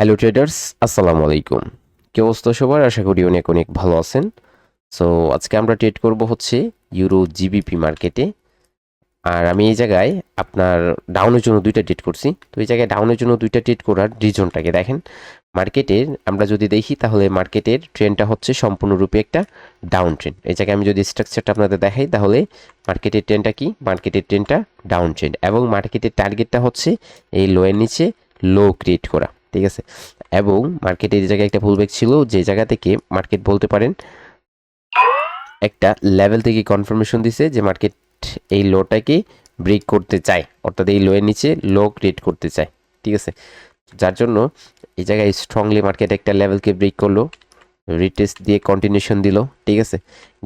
Hello traders আসসালামু আলাইকুম কি অবস্থা সবার? আশা করি অনেক অনেক ভালো আছেন। সো আজকে আমরা ট্রেড করব হচ্ছে ইউরো জিবিপি মার্কেটে আর আমি এই জায়গায় আপনার ডাউনের জন্য দুইটা ট্রেড করছি। তো এই জায়গায় ডাউনের জন্য দুইটা ট্রেড করার রিজনটাকে দেখেন। মার্কেটের আমরা যদি দেখি, তাহলে মার্কেটের ট্রেনটা হচ্ছে সম্পূর্ণরূপে একটা ডাউন ট্রেন এই জায়গায় আমি যদি স্ট্রাকচারটা আপনাদের দেখাই, তাহলে মার্কেটের ট্রেনটা কি? মার্কেটের ট্রেনটা ডাউন ট্রেন এবং মার্কেটের টার্গেটটা হচ্ছে এই লোয়ের নিচে লো ক্রিয়েট করা। ঠিক আছে? এবং মার্কেটে এই জায়গায় একটা পুলব্যাক ছিল, যে জায়গা থেকে মার্কেট বলতে পারেন, একটা লেভেল থেকে কনফার্মেশন দিছে যে মার্কেট এই লোটাকে ব্রেক করতে চায়। অর্থাৎ এই লোয়ের নিচে লো ক্রিয়েট করতে চায়। ঠিক আছে? যার জন্য এই জায়গায় স্ট্রংলি মার্কেট একটা লেভেলকে ব্রেক করল। রিটেস্ট দিয়ে কন্টিনিউশন দিল, ঠিক আছে?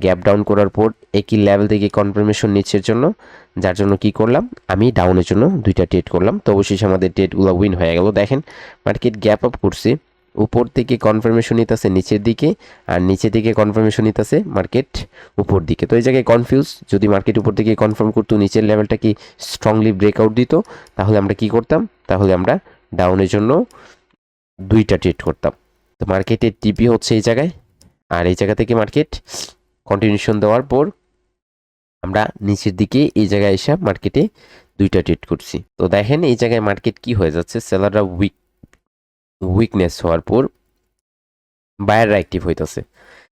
গ্যাপ ডাউন করার পর একই লেভেল থেকে কনফার্মেশন নিচ্ছের জন্য, যার জন্য কি করলাম? আমি ডাউনের জন্য দুইটা ট্রেড করলাম। তো অবশেষে আমাদের ট্রেডগুলো উইন হয়ে গেল। দেখেন মার্কেট গ্যাপ আপ করছে। উপর থেকে কনফার্মেশন নিতেছে নিচের দিকে, আর নিচে থেকে কনফার্মেশন নিতেছে মার্কেট উপর দিকে। তো এই জায়গায় কনফিউজ যদি মার্কেট উপর থেকে কনফার্ম করতো, নিচের লেভেলটা কি স্ট্রংলি ব্রেকআউট দিত, তাহলে আমরা কি করতাম? তাহলে আমরা ডাউনের জন্য দুইটা ট্রেড করতাম। তো মার্কেটের টিপি হচ্ছে এই জায়গায়। আর এই জায়গা থেকে মার্কেট কন্টিনিউশন দেওয়ার পর আমরা নিচের দিকে এই জায়গায় এসে মার্কেটে দুইটা ট্রেড করছি। তো দেখেন এই জায়গায় মার্কেট কি হয়ে যাচ্ছে? সেলাররা উইক উইকনেস হওয়ার পর বায়াররা অ্যাক্টিভ হইতেছে।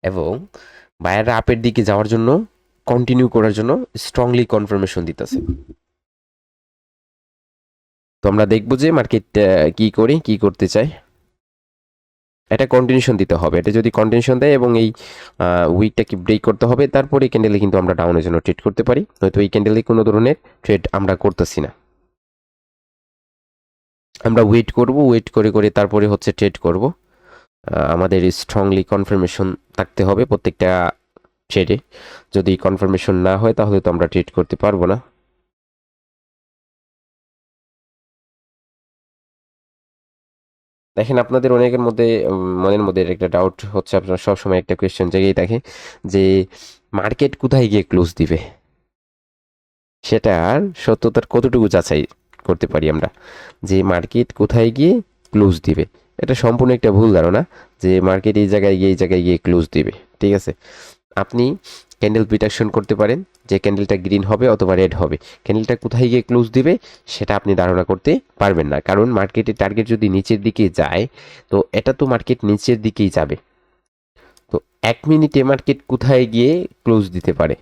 এবং বায়াররা আপের দিকে যাওয়ার জন্য কন্টিনিউ করার জন্য স্ট্রংলি কনফার্মেশন দিতেছে। তো আমরা দেখব যে মার্কেট কি করে, কি করতে চায়। এটা কন্টিনিউশন দিতে হবে। এটা যদি কন্টিনিউশন দেয় এবং এই উইকটাকে ব্রেক করতে হবে, তারপরে এই ক্যান্ডেলে কিন্তু আমরা ডাউনের জন্য ট্রেড করতে পারি। নয়তো এই ক্যান্ডেলে কোনো ধরনের ট্রেড আমরা করতেছি না। আমরা ওয়েট করব ওয়েট করে করে তারপরে হচ্ছে ট্রেড করব। আমাদের স্ট্রংলি কনফার্মেশন থাকতে হবে প্রত্যেকটা ট্রেডে যদি কনফার্মেশন না হয়, তাহলে তো আমরা ট্রেড করতে পারব না। দেখেন আপনাদের অনেকের মধ্যে মনের মধ্যে একটা ডাউট হচ্ছে, আপনার সবসময় একটা কোয়েশ্চেন জেগেই থাকে যে মার্কেট কোথায় গিয়ে ক্লোজ দিবে? সেটার সত্যতার কতটুকু যাচাই করতে পারি আমরা? যে মার্কেট কোথায় গিয়ে ক্লোজ দিবে? এটা সম্পূর্ণ একটা ভুল ধারণা যে মার্কেট এই জায়গায় গিয়ে, এই জায়গায় গিয়ে ক্লোজ দিবে, ঠিক আছে? আপনি ক্যান্ডেল প্রিটাকশন করতে পারেন। যে ক্যান্ডেলটা গ্রিন হবে অথবা রেড হবে। ক্যান্ডেলটা কোথায় গিয়ে ক্লোজ দিবে, সেটা আপনি ধারণা করতে পারবেন না। কারণ মার্কেটের টার্গেট যদি নিচের দিকে যায়, তো এটা তো মার্কেট নিচের দিকেই যাবে। তো এক মিনিটে মার্কেট কোথায় গিয়ে ক্লোজ দিতে পারে?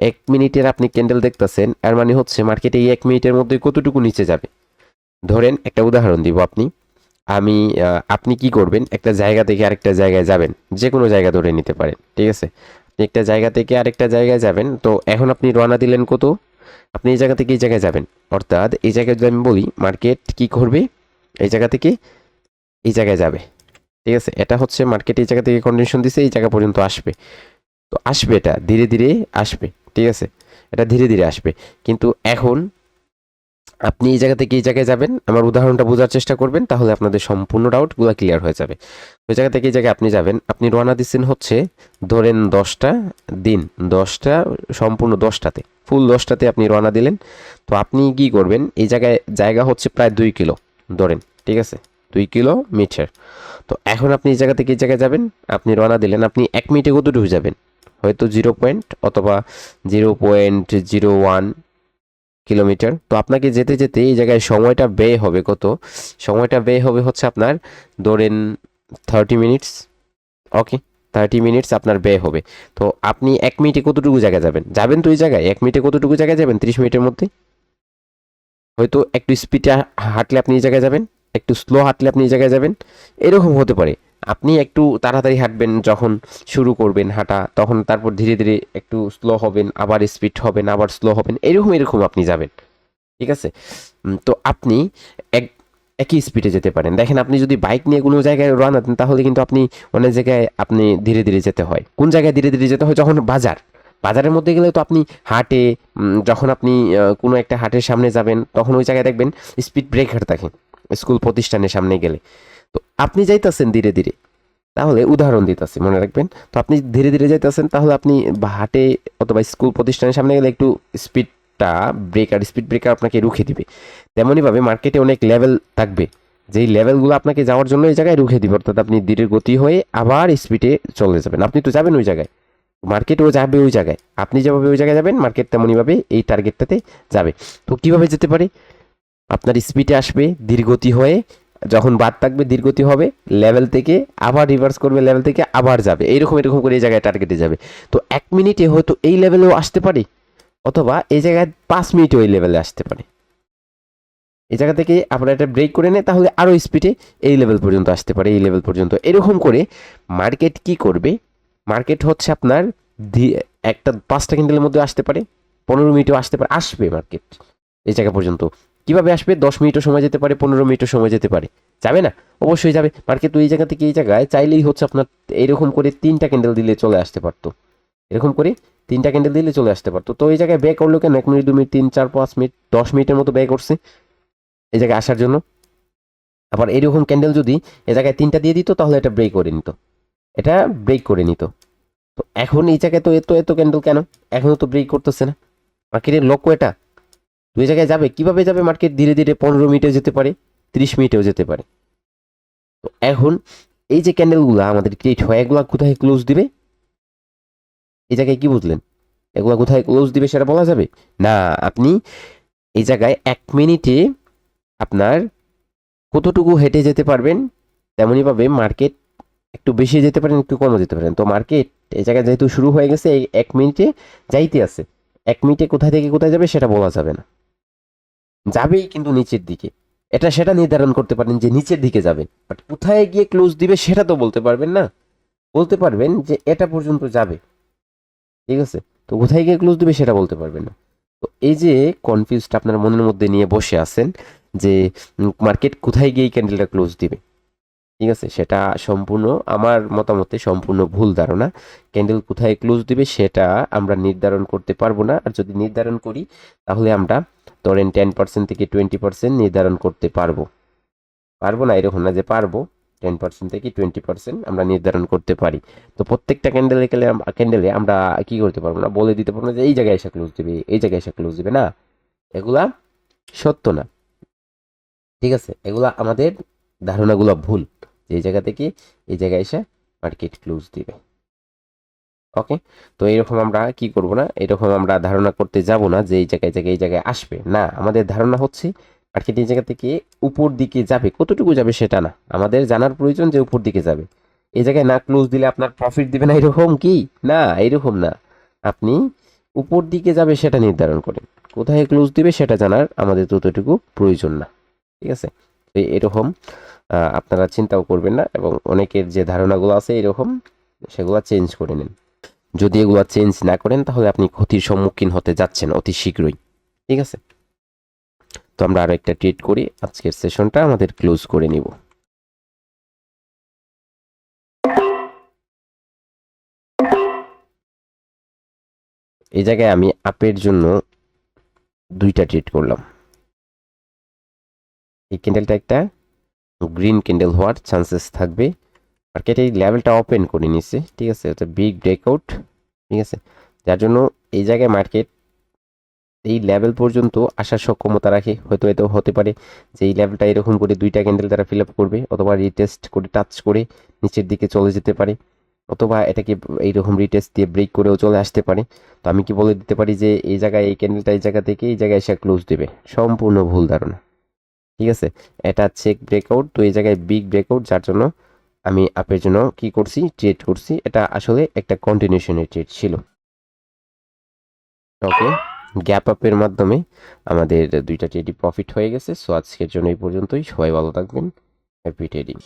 এক মিনিটের আপনি ক্যান্ডেল দেখতেছেন আর মানে হচ্ছে মার্কেটে এই এক মিনিটের মধ্যে কতটুকু নিচে যাবে? ধরেন একটা উদাহরণ দিব আপনি। আমি আপনি কি করবেন? একটা জায়গা থেকে আরেকটা জায়গায় যাবেন। যে কোনো জায়গা ধরে নিতে পারেন, ঠিক আছে? একটা জায়গা থেকে আরেকটা জায়গায় যাবেন। তো এখন আপনি রওনা দিলেন কত? আপনি এই জায়গা থেকে এই জায়গায় যাবেন। অর্থাৎ এই জায়গায় যদি আমি বলি, মার্কেট কি করবে? এই জায়গা থেকে এই জায়গায় যাবে। ঠিক আছে? এটা হচ্ছে মার্কেট এই জায়গা থেকে কন্ডিশন দিছে, এই জায়গা পর্যন্ত আসবে। তো আসবে এটা, ধীরে ধীরে আসবে। ঠিক আছে? এটা ধীরে ধীরে আসবে। কিন্তু এখন আপনি এই জায়গা থেকে এই জায়গায় যাবেন, আমার উদাহরণটা বোঝার চেষ্টা করবেন, তাহলে আপনাদের সম্পূর্ণ ডাউটগুলো ক্লিয়ার হয়ে যাবে। ওই জায়গা থেকে এই জায়গায় আপনি যাবেন, আপনি রওনা দিচ্ছেন হচ্ছে, ধরেন দশটা দিন, দশটা, সম্পূর্ণ দশটাতে, ফুল দশটাতে আপনি রওনা দিলেন, তো আপনি কি করবেন, এই জায়গায় জায়গা হচ্ছে প্রায় দুই কিলো, ধরেন, ঠিক আছে? দুই কিলো মিটার তো এখন আপনি এই জায়গা থেকে এই জায়গায় যাবেন, আপনি রওনা দিলেন, আপনি এক মিনিটে কতটুকু যাবেন? হয়তো জিরো পয়েন্ট অথবা zero point zero one kilometre. তো আপনাকে যেতে যেতে এই জায়গায় সময়টা ব্যয় হবে কত? সময়টা ব্যয় হবে হচ্ছে আপনার, ধরেন thirty minutes okay thirty minutes আপনার ব্যয় হবে। তো আপনি এক মিনিটে কতটুকু জায়গায় যাবেন? যাবেন তো ওই জায়গায়? এক মিনিটে কতটুকু জায়গায় যাবেন? ত্রিশ মিনিটের মধ্যে? হয়তো একটু স্পিডে হাঁটলে আপনি এই জায়গায় যাবেন, একটু স্লো হাঁটলে আপনি এই জায়গায় যাবেন। এরকম হতে পারে। আপনি একটু তাড়াতাড়ি হাঁটবেন যখন শুরু করবেন হাঁটা, তখন তারপর ধীরে ধীরে একটু স্লো হবেন, আবার স্পিড হবেন, আবার স্লো হবেন, এরকম এরকম আপনি যাবেন। ঠিক আছে? তো আপনি এক, একই স্পিডে যেতে পারেন। দেখেন, আপনি যদি বাইক নিয়ে কোনো জায়গায় রানা দেন তাহলে কিন্তু আপনি অনেক জায়গায় আপনি ধীরে ধীরে যেতে হয়। কোন জায়গায় ধীরে ধীরে যেতে হয়? যখন বাজার। বাজারের মধ্যে গেলে তো আপনি হাটে যখন আপনি কোনো একটা হাটের সামনে যাবেন, তখন ওই জায়গায় দেখবেন স্পিড ব্রেকার থাকে স্কুল প্রতিষ্ঠানের সামনে গেলে। তো আপনি যাইতেছেন ধীরে ধীরে। তাহলে উদাহরণ দিতেছি, মনে রাখবেন। তো আপনি ধীরে ধীরে যাইতেছেন, তাহলে আপনি হাটে অথবা স্কুল প্রতিষ্ঠানের সামনে গেলে একটু স্পিডটা, ব্রেকার, স্পিড ব্রেকার আপনাকে রুখে দিবে। তেমনইভাবে মার্কেটে অনেক লেভেল থাকবে। যেই লেভেলগুলো আপনাকে যাওয়ার জন্য এই জায়গায় রুখে দিবে, অর্থাৎ আপনি ধীরের গতি হয়ে আবার স্পিডে চলে যাবেন। আপনি তো যাবেন ওই জায়গায়। মার্কেটও যাবে ওই জায়গায়। আপনি যেভাবে ওই জায়গায় যাবেন, মার্কেট তেমনইভাবে এই টার্গেটটাতে যাবে। তো কীভাবে যেতে পারে? আপনার স্পিডে আসবে ধীরগতি হয়ে যখন বাদ থাকবে ধীরগতি হবে লেভেল থেকে আবার রিভার্স করবে লেভেল থেকে আবার যাবে। এইরকম, এরকম করে এই জায়গায় টার্গেটে যাবে। তো এক মিনিটে হয়তো এই লেভেলেও আসতে পারে, অথবা এই জায়গায় পাঁচ মিনিটে ওই লেভেলে আসতে পারে। এই জায়গা থেকে আপনারা এটা ব্রেক করে নেয় তাহলে আরও স্পিডে এই লেভেল পর্যন্ত আসতে পারে, এই লেভেল পর্যন্ত। এরকম করে মার্কেট কি করবে? মার্কেট হচ্ছে আপনার একটা পাঁচটা ক্যান্ডেলের মধ্যে আসতে পারে, পনেরো মিনিটও আসতে পারে, আসবে মার্কেট এই জায়গা পর্যন্ত। কীভাবে আসবে? দশ মিনিটও সময় যেতে পারে, পনেরো মিনিটও সময় যেতে পারে। যাবে না? অবশ্যই যাবে। মার্কেট তো এই জায়গা থেকে এই জায়গায় চাইলেই হচ্ছে আপনার এরকম করে তিনটা ক্যান্ডেল দিলে চলে আসতে পারতো। এরকম করে তিনটা ক্যান্ডেল দিলে চলে আসতে পারতো। তো এই জায়গায় ব্যয় করল কেন? এক মিনিট, দু মিনিট, তিন, চার, পাঁচ মিনিট, দশ মিনিটের মতো ব্যয় করছে এই জায়গায় আসার জন্য। আবার এরকম ক্যান্ডেল যদি এ জায়গায় তিনটা দিয়ে দিত, তাহলে এটা ব্রেক করে নিত। এটা ব্রেক করে নিত। তো এখন এই জায়গায় তো এত এত ক্যান্ডেল কেন? এখনও তো ব্রেক করতেছে না। মার্কেটের লক্ষ্য এটা। দুই জায়গায় যাবে, কীভাবে যাবে মার্কেট ধীরে ধীরে পনেরো মিনিটেও যেতে পারে, তিরিশ মিনিটেও যেতে পারে। তো এখন এই যে ক্যান্ডেলগুলো আমাদের ক্রিয়েট হয়, এগুলা কোথায় ক্লোজ দিবে? এই জায়গায় কি বুঝলেন এগুলা কোথায় ক্লোজ দিবে সেটা বলা যাবে? না, আপনি এই জায়গায় এক মিনিটে আপনার কতটুকু হেঁটে যেতে পারবেন তেমনইভাবে মার্কেট একটু বেশি যেতে পারেন, একটু কমও যেতে পারেন। তো মার্কেট এই জায়গায় যেহেতু শুরু হয়ে গেছে এক মিনিটে যাইতে আছে। এক মিনিটে কোথায় থেকে কোথায় যাবে সেটা বলা যাবে না। যাবেই কিন্তু নিচের দিকে। এটা সেটা নির্ধারণ করতে পারেন যে নিচের দিকে যাবে বাট কোথায় গিয়ে ক্লোজ দিবে সেটা তো বলতে পারবেন না। বলতে পারবেন যে এটা পর্যন্ত যাবে। ঠিক আছে? তো কোথায় গিয়ে ক্লোজ দিবে সেটা বলতে পারবেন না। তো এই যে কনফিউজটা আপনার মনের মধ্যে নিয়ে বসে আছেন যে মার্কেট কোথায় গিয়ে ক্যান্ডেলটা ক্লোজ দিবে। ঠিক আছে? সেটা সম্পূর্ণ, আমার মতামতে সম্পূর্ণ ভুল ধারণা। ক্যান্ডেল কোথায় ক্লোজ দিবে সেটা আমরা নির্ধারণ করতে পারব না। আর যদি নির্ধারণ করি, তাহলে আমরা ধরেন টেন পার্সেন্ট থেকে টোয়েন্টি পার্সেন্ট নির্ধারণ করতে পারব। পারব না, এরকম না যে পারব টেন পার্সেন্ট থেকে টোয়েন্টি পার্সেন্ট আমরা নির্ধারণ করতে পারি। তো প্রত্যেকটা ক্যান্ডেলে গেলে ক্যান্ডেলে আমরা কি করতে পারব না? বলে দিতে পারব না যে এই জায়গায় এসে ক্লোজ দেবে, এই জায়গায় এসে ক্লোজ দেবে না। এগুলা সত্য না। ঠিক আছে, এগুলা আমাদের ধারণাগুলো ভুল যে এই জায়গা থেকে এই জায়গায় এসে মার্কেট ক্লোজ দিবে। ওকে তো এরকম আমরা কি করব না? এরকম আমরা ধারণা করতে যাব না যে এই জায়গায় জায়গায়, এই জায়গায় আসবে। না, আমাদের ধারণা হচ্ছে মার্কেট এই জায়গা থেকে উপর দিকে যাবে। কতটুকু যাবে সেটা না। আমাদের জানার প্রয়োজন যে উপর দিকে যাবে। এই জায়গায় না ক্লোজ দিলে আপনার প্রফিট দিবে না, এরকম কি? না, এরকম না। আপনি উপর দিকে যাবে সেটা নির্ধারণ করেন। কোথায় ক্লোজ দিবে সেটা জানার আমাদের ততটুকু প্রয়োজন না। ঠিক আছে? তো এরকম আপনারা চিন্তাও করবেন না এবং অনেকের যে ধারণাগুলো আছে এরকম, সেগুলো চেঞ্জ করে নিন। যদি এগুলো চেঞ্জ না করেন, তাহলে আপনি ক্ষতির সম্মুখীন হতে যাচ্ছেন অতি শীঘ্রই। ঠিক আছে? তো আমরা আরও একটা ট্রিট করি। আজকের সেশনটা আমাদের ক্লোজ করে নিব। এই জায়গায় আমি আপের জন্য দুইটা ট্রিট করলাম। এই ক্যান্ডেলটা একটা গ্রিন ক্যান্ডেল হওয়ার চান্সেস থাকবে। মার্কেট এই লেভেলটা ওপেন করে নিচ্ছে ঠিক আছে? এটা বিগ ব্রেকআউট ঠিক আছে? যার জন্য এই জায়গায় মার্কেট এই লেভেল পর্যন্ত আসার সক্ষমতা রাখে। হয়তো এটাও হতে পারে যে এই লেভেলটা এরকম করে দুইটা ক্যান্ডেল তারা ফিল আপ করবে, অথবা রিটেস্ট করে টাচ করে নিচের দিকে চলে যেতে পারে, অথবা এটাকে এইরকম রিটেস্ট দিয়ে ব্রেক করেও চলে আসতে পারে। তো আমি কি বলে দিতে পারি যে এই জায়গায়, এই ক্যান্ডেলটা এই জায়গা থেকে এই জায়গায় এসে ক্লোজ দেবে? সম্পূর্ণ ভুল ধারণা, ঠিক আছে? এটা চেক ব্রেকআউট তো এই জায়গায় বিগ ব্রেকআউট যার জন্য আমি আপের জন্য কি করছি ট্রেড করছি, এটা আসলে একটা কন্টিনিউশনের ট্রেড ছিল। ওকে গ্যাপ আপের মাধ্যমে আমাদের দুইটা ট্রেডই প্রফিট হয়ে গেছে। সো আজকের জন্য এই পর্যন্তই। সবাই ভালো থাকবেন। Happy trading